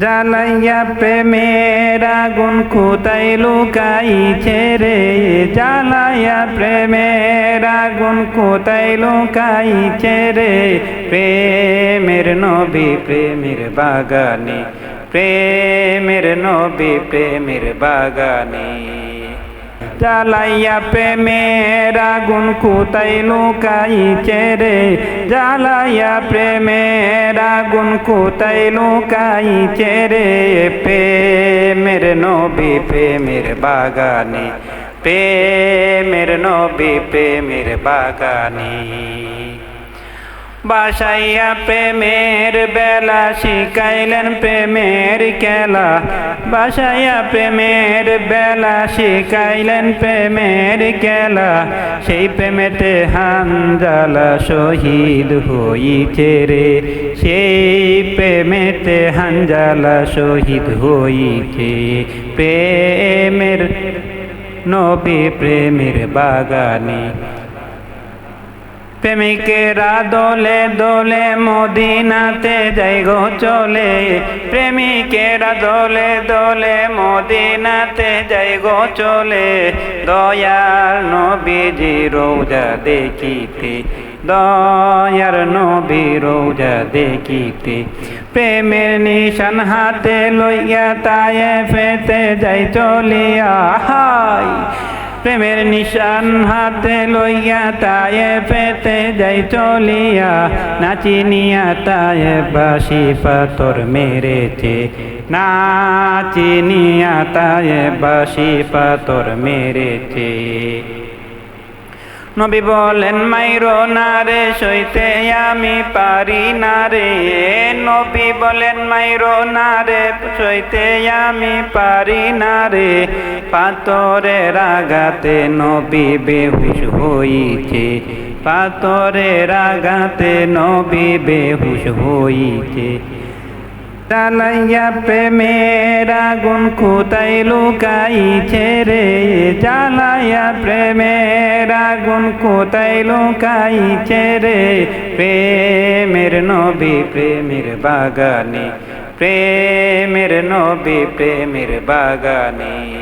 জ্বালাইয়া প্রেমের আগুন কোথায় লুকাইছে রে। জ্বালাইয়া প্রেমের আগুন কোথায় লুকাইছে রে। প্রেমের নবী, প্রেমের বাগানে। প্রেমের নবী, প্রেমের বাগানে। জ্বালাইয়া প্রেমের আগুন কোথায় লুকাইছে রে? জ্বালাইয়া প্রেমের আগুন কোথায় লুকাইছে রে? প্রেমের নবী, প্রেমের বাগানে। প্রেমের নবী, প্রেমের বাগানে। বাসাইয়া প্রেমের বেলা শিখাইলেন প্রেমের খেলা। বাসাইয়া প্রেমের বেলা শিখাইলেন প্রেমের খেলা। সেই প্রেমেতে হানজালা শহীদ হইছে রে। সেই প্রেমেতে হানজালা শহীদ হইছে। প্রেমের নবী প্রেমের বাগানে প্রেমিকেরা দোলে দোলে মদিনাতে যাই গো চলে। প্রেমিকেরা দোলে দোলে মদিনাতে যাই গো চলে। দয়ার নবীজি রোজা দেখিতে, দয়ার নবী রোজা দেখিতে। প্রেমের নিশান হাতে লইয়া তায়ে ফেতে যাই চলিয়া, হাই। প্রেমের নিশান হাতে লইয়া তায়ে পেতে যাই চলিয়া নাচিনিয়া তায়ে বাসি পাথর মেরেছে। নাচিনিয়া তায়ে বাসি পাথর মেরেছে। নবী বলেন, মাইরো না রে, সইতে আমি পারি না রে। নবী বলেন, মাইরো না রে, সইতে আমি পারি না রে। পাতরের আঘাতে নবী বেহুশ হইছে। পাতরের আঘাতে নবী বেহুশ হইছে। জ্বালাইয়া প্রেমের আগুন কোথায় লুকাইছে রে? জালাইয়া প্রেমের আগুন কোথায় লুকাইছে রে? প্রেমের নবী, প্রেমের বাগানে, প্রেমের নবী, প্রেমের বাগানে।